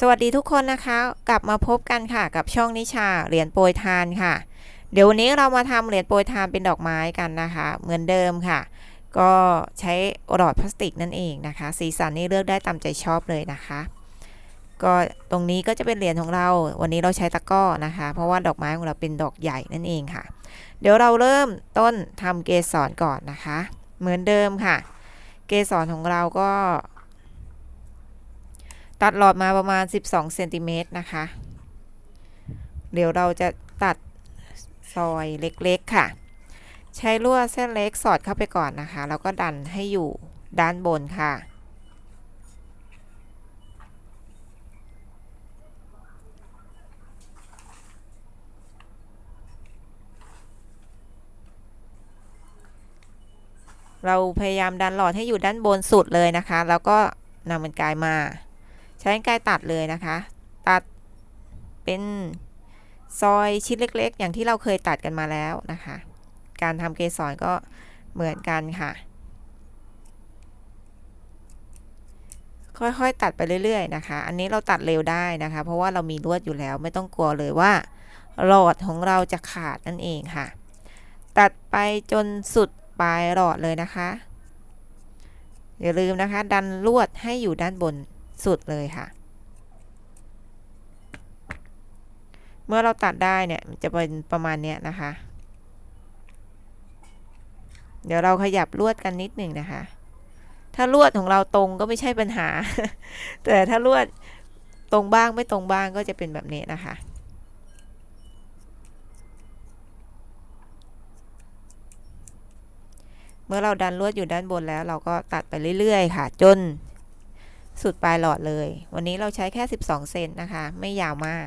สวัสดีทุกคนนะคะ กลับมาพบกันค่ะกับช่องนิชาเหรียญโปรยทานค่ะ เดี๋ยววันนี้เรามาทำเหรียญโปรยทานเป็นดอกไม้กันนะคะ เหมือนเดิมค่ะ ก็ใช้หลอดพลาสติกนั่นเองนะคะ สีสันนี่เลือกได้ตามใจชอบเลยนะคะ ก็ตรงนี้ก็จะเป็นเหรียญของเรา วันนี้เราใช้ตะก้อนะคะ เพราะว่าดอกไม้ของเราเป็นดอกใหญ่นั่นเองค่ะ เดี๋ยวเราเริ่มต้นทำเกสรก่อนนะคะ เหมือนเดิมค่ะ เกสรของเราก็ ตัดหลอดมาประมาณ 12เซนติเมตรนะคะ เดี๋ยวเราจะตัดซอยเล็กๆค่ะ ใช้ลวดเส้นเล็กสอดเข้าไปก่อนนะคะ แล้วก็ดันให้อยู่ด้านบนค่ะ เราพยายามดันหลอดให้อยู่ด้านบนสุดเลยนะคะ แล้วก็นำมันกายมา ช้กายตัดเลยนะคะ ตัดเป็นซอยชิ้นเล็กๆ อย่างที่เราเคยตัดกันมาแล้วนะคะ การทำเกสรก็เหมือนกันค่ะ ค่อยๆตัดไปเรื่อยๆนะคะ อันนี้เราตัดเร็วได้นะคะ เพราะว่าเรามีลวดอยู่แล้วไม่ต้องกลัวเลยว่าหลอดของเราจะขาดนั่นเองค่ะ ตัดไปจนสุดปลายหลอดเลยนะคะ อย่าลืมนะคะ ดันลวดให้อยู่ด้านบน สุดเลยค่ะ เมื่อเราตัดได้เนี่ยจะเป็นประมาณเนี้ยนะคะ เดี๋ยวเราขยับลวดกันนิดหนึ่งนะคะ ถ้าลวดของเราตรงก็ไม่ใช่ปัญหา แต่ถ้าลวดตรงบ้างไม่ตรงบ้างก็จะเป็นแบบนี้นะคะเมื่อเราดันลวดอยู่ด้านบนแล้วเราก็ตัดไปเรื่อย ๆ ค่ะ จน สุดปลายหลอดเลย วันนี้เราใช้แค่ 12 เซนนะคะ ไม่ยาวมาก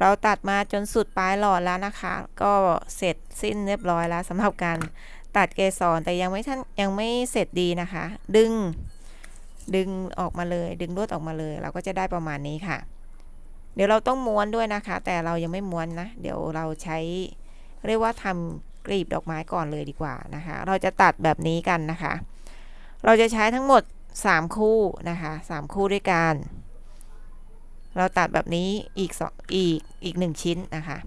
เราตัดมาจนสุดปลายหลอดแล้วนะคะ ก็เสร็จสิ้นเรียบร้อยแล้วสำหรับการตัดเกสรแต่ยังไม่ท่านยังไม่เสร็จดีนะคะ ดึง ดึงออกมาเลย ดึงลวดออกมาเลย เราก็จะได้ประมาณนี้ค่ะ เดี๋ยวเราต้องม้วนด้วยนะคะ แต่เรายังไม่ม้วนนะ เดี๋ยวเราใช้เรียกว่าทำกลีบดอกไม้ก่อนเลยดีกว่านะคะ เราจะตัดแบบนี้กันนะคะ เราจะใช้ทั้งหมด 3 คู่นะคะ 3 คู่ด้วยกัน เราตัดแบบนี้อีกสองอีกอีกหนึ่งชิ้นนะคะ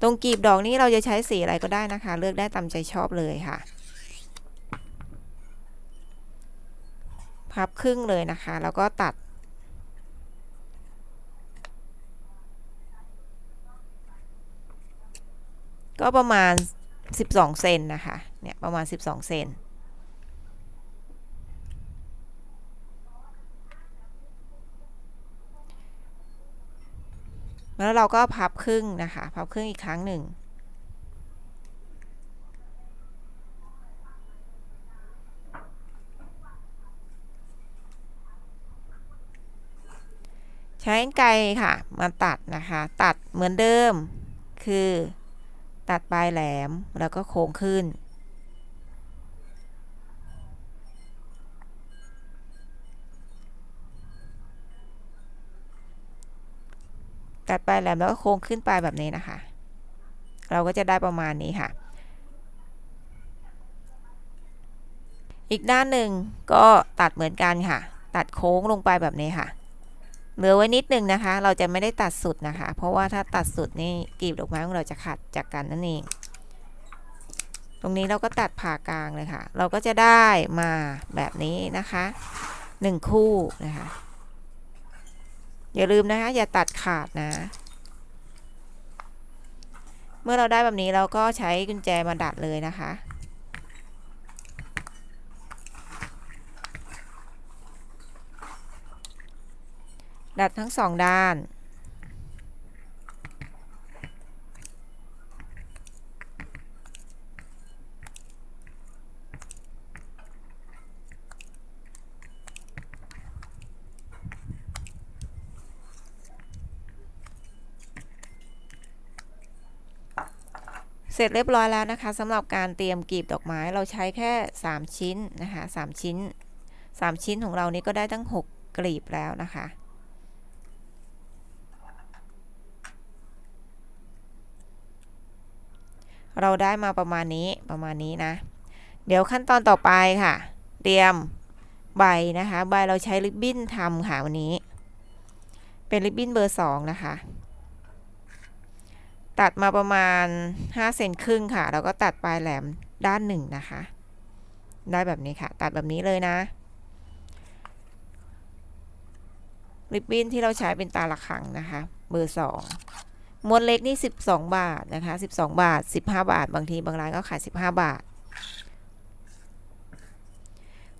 ตรงกีบดอกนี้เราจะใช้สีอะไรก็ได้นะคะ เลือกได้ตามใจชอบเลยค่ะ พับครึ่งเลยนะคะ แล้วก็ตัดก็ประมาณ 12 เซนนะคะ เนี่ย ประมาณ 12 เซน แล้วเราก็พับครึ่งนะคะพับครึ่งอีกครั้งหนึ่งใช้ไกรค่ะ มาตัดนะคะ ตัดเหมือนเดิม คือ ตัดปลายแหลมแล้วก็โค้งขึ้น ตัดปลายแหลมแล้วก็โค้งขึ้นไปแบบนี้นะคะ เราก็จะได้ประมาณนี้ค่ะ อีกด้านหนึ่งก็ตัดเหมือนกันค่ะ ตัดโค้งลงไปแบบนี้ค่ะ เหลือไว้นิดนึงนะคะ เราจะไม่ได้ตัดสุดนะคะ เพราะว่าถ้าตัดสุดนี่กลีบดอกไม้ของเราจะขัดจากกันนั่นเองตรงนี้เราก็ตัดผ่ากลางเลยค่ะ เราก็จะได้มาแบบนี้นะคะหนึ่งคู่นะคะ อย่าลืมนะคะ อย่าตัดขาดนะ เมื่อเราได้แบบนี้เราก็ใช้กุญแจมาดัดเลยนะคะดัดทั้งสองด้าน เสร็จเรียบร้อยแล้วนะคะสำหรับการเตรียมกลีบดอกไม้เราใช้แค่ 3 ชิ้นนะคะ3ชิ้น 3 ชิ้นของเรานี้ก็ได้ตั้ง 6 กลีบแล้วนะคะเราได้มาประมาณนี้ประมาณนี้นะ เดี๋ยวขั้นตอนต่อไปค่ะ เตรียมใบนะคะ ใบเราใช้ริบบิ้นทำค่ะวันนี้ เป็นริบบิ้นเบอร์2นะคะ ตัดมาประมาณ 5 เซนครึ่งค่ะ แล้วก็ตัดปลายแหลมด้านหนึ่งนะคะ ได้แบบนี้ค่ะ ตัดแบบนี้เลยนะ ริบบิ้นที่เราใช้เป็นตาละครังนะคะ เบอร์สองม้วนเล็กนี่ 12 บาทนะคะ 12 บาท 15 บาท บางทีบางร้านก็ขาย 15 บาท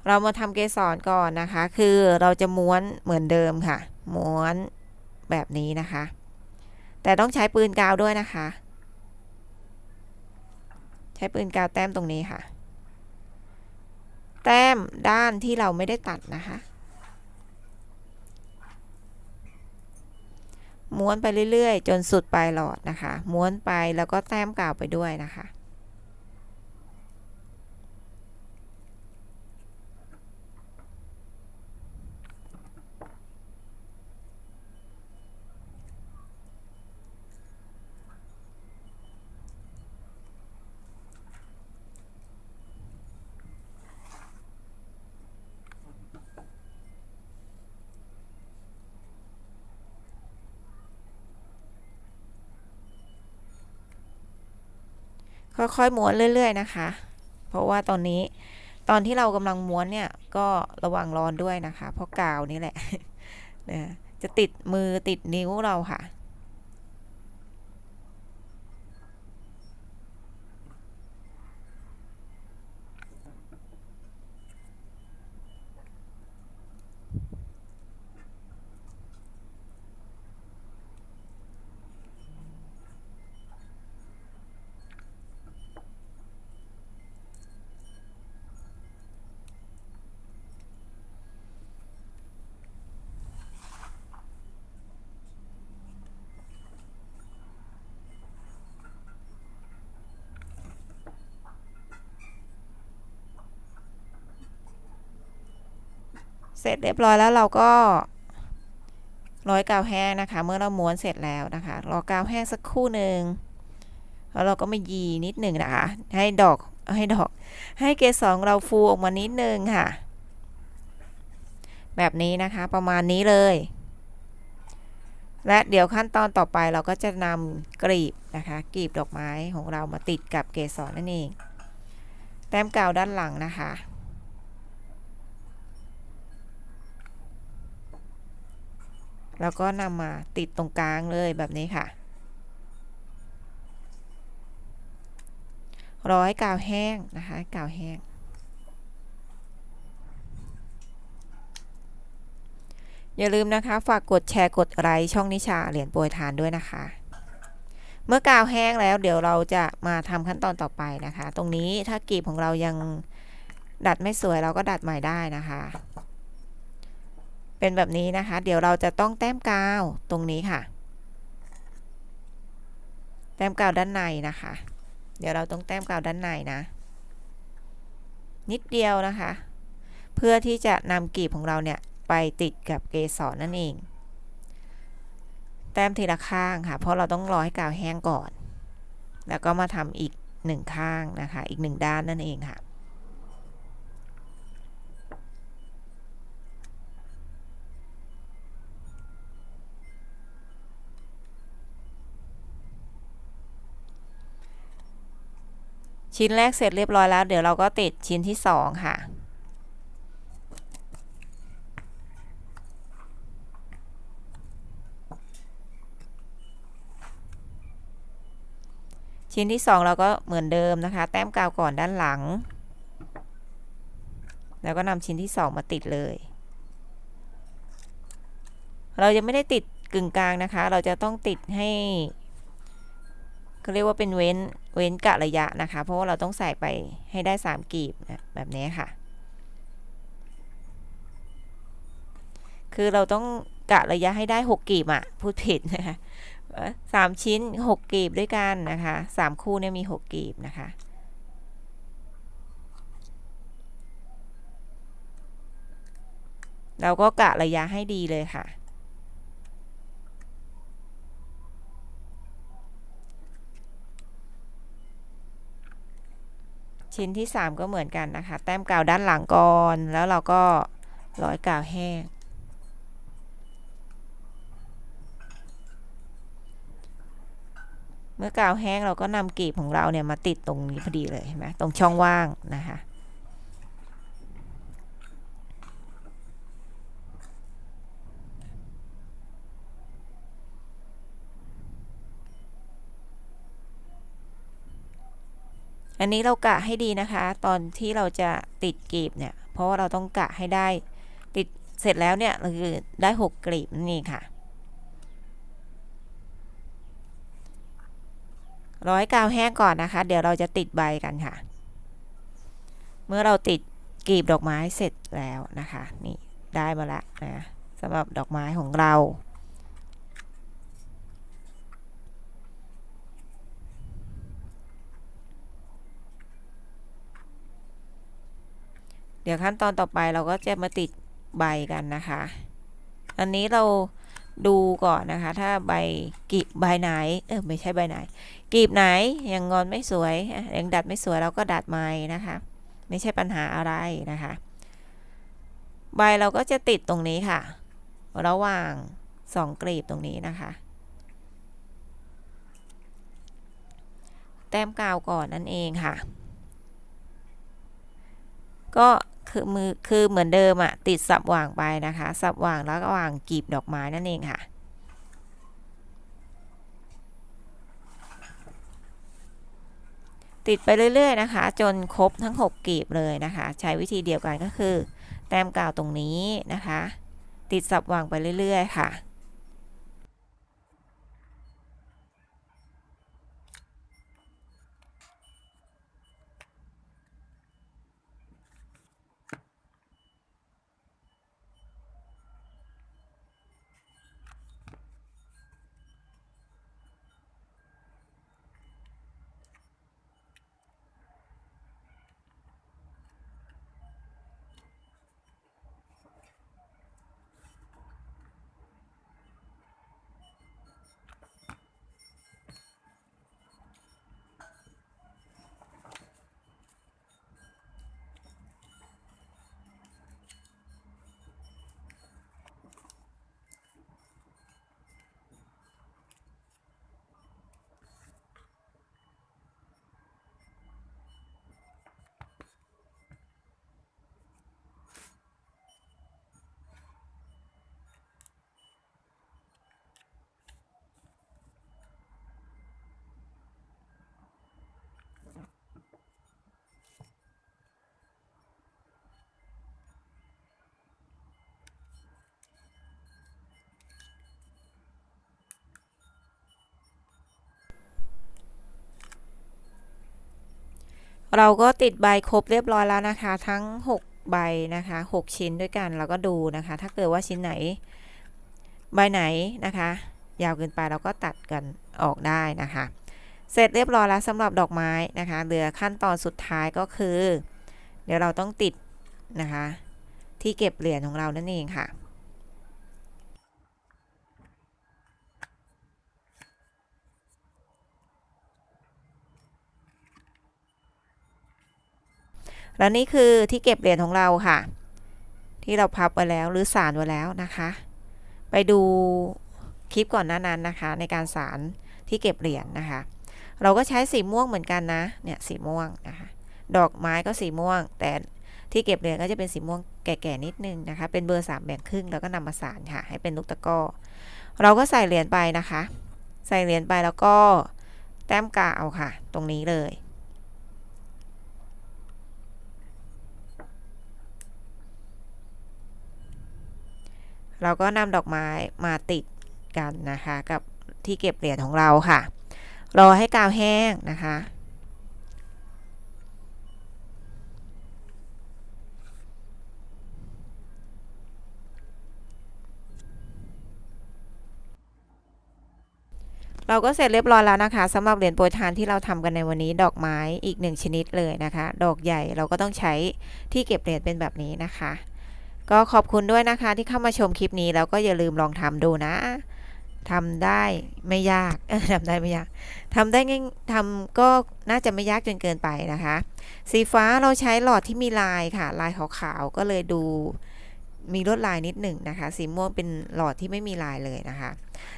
เรามาทำเกสรก่อนนะคะ คือเราจะม้วนเหมือนเดิมค่ะ ม้วนแบบนี้นะคะ แต่ต้องใช้ปืนกาวด้วยนะคะ ใช้ปืนกาวแต้มตรงนี้ค่ะ แต้มด้านที่เราไม่ได้ตัดนะคะ ม้วนไปเรื่อยๆ จนสุดปลายหลอดนะคะ ม้วนไปแล้วก็แต้มกาวไปด้วยนะคะ ค่อยๆม้วนเรื่อย ๆ นะคะ เพราะว่าตอนนี้ตอนที่เรากำลังม้วนเนี่ยก็ระวังร้อนด้วยนะคะ เพราะกาวนี่แหละนะจะติดมือติดนิ้วเราค่ะ เสร็จเรียบร้อยแล้วเราก็ร้อยกาวแห้งนะคะ เมื่อเราม้วนเสร็จแล้วนะคะ รอกาวแห้งสักครู่หนึ่งแล้วเราก็มายีนิดหนึ่งนะคะ ให้ดอกให้ดอก ให้เกสรเราฟูออกมานิดนึงค่ะ แบบนี้นะคะประมาณนี้เลย และเดี๋ยวขั้นตอนต่อไปเราก็จะนำกลีบนะคะกลีบดอกไม้ของเรามาติดกับเกสรนั่นเอง แต้มกาวด้านหลังนะคะ แล้วก็นำมาติดตรงกลางเลยแบบนี้ค่ะรอให้กาวแห้งนะคะกาวแห้ง อย่าลืมนะคะ ฝากกดแชร์กดไลค์ช่องนิชาเหรียญโปรยทานด้วยนะคะ เมื่อกาวแห้งแล้วเดี๋ยวเราจะมาทำขั้นตอนต่อไปนะคะ ตรงนี้ถ้ากีบของเรายังดัดไม่สวยเราก็ดัดใหม่ได้นะคะ เป็นแบบนี้นะคะ เดี๋ยวเราจะต้องแต้มกาวตรงนี้ค่ะ แต้มกาวด้านในนะคะ เดี๋ยวเราต้องแต้มกาวด้านในนะ นิดเดียวนะคะ เพื่อที่จะนำกลีบของเราเนี่ยไปติดกับเกสรนั่นเอง แต้มทีละข้างค่ะ เพราะเราต้องรอให้กาวแห้งก่อน แล้วก็มาทำอีกหนึ่งข้างนะคะ อีกหนึ่งด้านนั่นเองค่ะ ชิ้นแรกเสร็จเรียบร้อยแล้ว เดี๋ยวเราก็ติดชิ้นที่สองค่ะ ชิ้นที่สองเราก็เหมือนเดิมนะคะ แต้มกาวก่อนด้านหลัง แล้วก็นำชิ้นที่สองมาติดเลย เรายังไม่ได้ติดกึ่งกลางนะคะ เราจะต้องติดให้ เขาเรียกว่าเป็นเว้นเว้นกะระยะนะคะ เพราะว่าเราต้องใส่ไปให้ได้ 3กีบนะแบบนี้ค่ะ คือเราต้องกะระยะให้ได้ 6กีบอะพูดผิดนะคะสามชิ้น 6กีบด้วยกันนะคะสามคู่เนี่ยมี 6กีบนะคะเราก็กะระยะให้ดีเลยค่ะ ชิ้นที่ 3 ก็เหมือนกันนะคะ แต้มกาวด้านหลังก่อน แล้วเราก็ร้อยกาวแห้ง เมื่อกาวแห้งเราก็นำกลีบของเราเนี่ยมาติดตรงนี้พอดีเลยเห็นไหมตรงช่องว่างนะคะ อันนี้เรากะให้ดีนะคะ ตอนที่เราจะติดกลีบเนี่ย เพราะว่าเราต้องกะให้ได้ ติดเสร็จแล้วเนี่ยคือได้ 6 กลีบนี่ค่ะร้อยกาวแห้งก่อนนะคะ เดี๋ยวเราจะติดใบกันค่ะ เมื่อเราติดกลีบดอกไม้เสร็จแล้วนะคะ นี่ได้มาล้วนะสำหรับดอกไม้ของเรา เดี๋ยวขั้นตอนต่อไปเราก็จะมาติดใบกันนะคะ อันนี้เราดูก่อนนะคะ ถ้าใบกีบใบไหน เออไม่ใช่ใบไหน กีบไหนยังงอนไม่สวยยังดัดไม่สวยเราก็ดัดใหม่นะคะ ไม่ใช่ปัญหาอะไรนะคะ ใบเราก็จะติดตรงนี้ค่ะ ระหว่างสองกลีบตรงนี้นะคะ แต้มกาวก่อนนั่นเองค่ะ ก็ คือมือคือเหมือนเดิมอะติดสับว่างไปนะคะ สับว่างแล้วก็วางกีบดอกไม้นั่นเองค่ะ ติดไปเรื่อย ๆ นะคะ จนครบทั้ง 6 กีบเลยนะคะ ใช้วิธีเดียวกันก็คือ แต้มกาวตรงนี้นะคะ ติดสับว่างไปเรื่อย ๆ ค่ะ เราก็ติดใบครบเรียบร้อยแล้วนะคะ ทั้ง 6 ใบนะคะ 6 ชิ้นด้วยกันเราก็ดูนะคะ ถ้าเกิดว่าชิ้นไหนใบไหนนะคะ ยาวเกินไปเราก็ตัดกันออกได้นะคะ เสร็จเรียบร้อยแล้วสำหรับดอกไม้นะคะเหลือขั้นตอนสุดท้ายก็คือ เดี๋ยวเราต้องติดนะคะ ที่เก็บเหรียญของเรานั่นเองค่ะ แล้วนี่คือที่เก็บเหรียญของเราค่ะ ที่เราพับไว้แล้วหรือสารไว้แล้วนะคะ ไปดูคลิปก่อนหน้านั้นนะคะ ในการสารที่เก็บเหรียญนะคะ เราก็ใช้สีม่วงเหมือนกันนะเนี่ยสีม่วงนะคะดอกไม้ก็สีม่วง แต่ที่เก็บเหรียญก็จะเป็นสีม่วงแก่ๆนิดนึงนะคะ เป็นเบอร์สามแบ่งครึ่งแล้วก็นำมาสานค่ะ ให้เป็นลูกตะก้อเราก็ใส่เหรียญไปนะคะ ใส่เหรียญไปแล้วก็แต้มกาวค่ะ ตรงนี้เลย เราก็นำดอกไม้มาติดกันนะคะ กับที่เก็บเหรียญของเราค่ะ รอให้กาวแห้งนะคะ เราก็เสร็จเรียบร้อยแล้วนะคะสำหรับเหรียญโปรยทานที่เราทำกันในวันนี้ดอกไม้อีกหนึ่งชนิดเลยนะคะ ดอกใหญ่เราก็ต้องใช้ที่เก็บเหรียญเป็นแบบนี้นะคะ ก็ขอบคุณด้วยนะคะที่เข้ามาชมคลิปนี้แล้วก็อย่าลืมลองทำดูนะทำได้ไม่ยากทำได้ไม่ยากทำได้ง่ายทำก็น่าจะไม่ยากจนเกินไปนะคะ สีฟ้าเราใช้หลอดที่มีลายค่ะ ลายขาวๆก็เลยดูมีลวดลายนิดหนึ่งนะคะ สีม่วงเป็นหลอดที่ไม่มีลายเลยนะคะ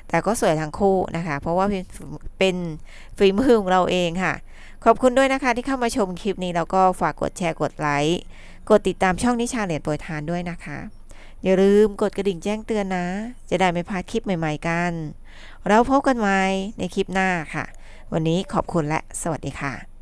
แต่ก็สวยทั้งคู่นะคะ เพราะว่าเป็นเป็นฝีมือของเราเองค่ะ ขอบคุณด้วยนะคะที่เข้ามาชมคลิปนี้แล้วก็ฝากกดแชร์กดไลค์ กดติดตามช่องนิชาเหรียญโปรยทานด้วยนะคะ อย่าลืมกดกระดิ่งแจ้งเตือนนะ จะได้ไม่พลาดคลิปใหม่ ๆกัน เราพบกันใหม่ในคลิปหน้าค่ะ วันนี้ขอบคุณและสวัสดีค่ะ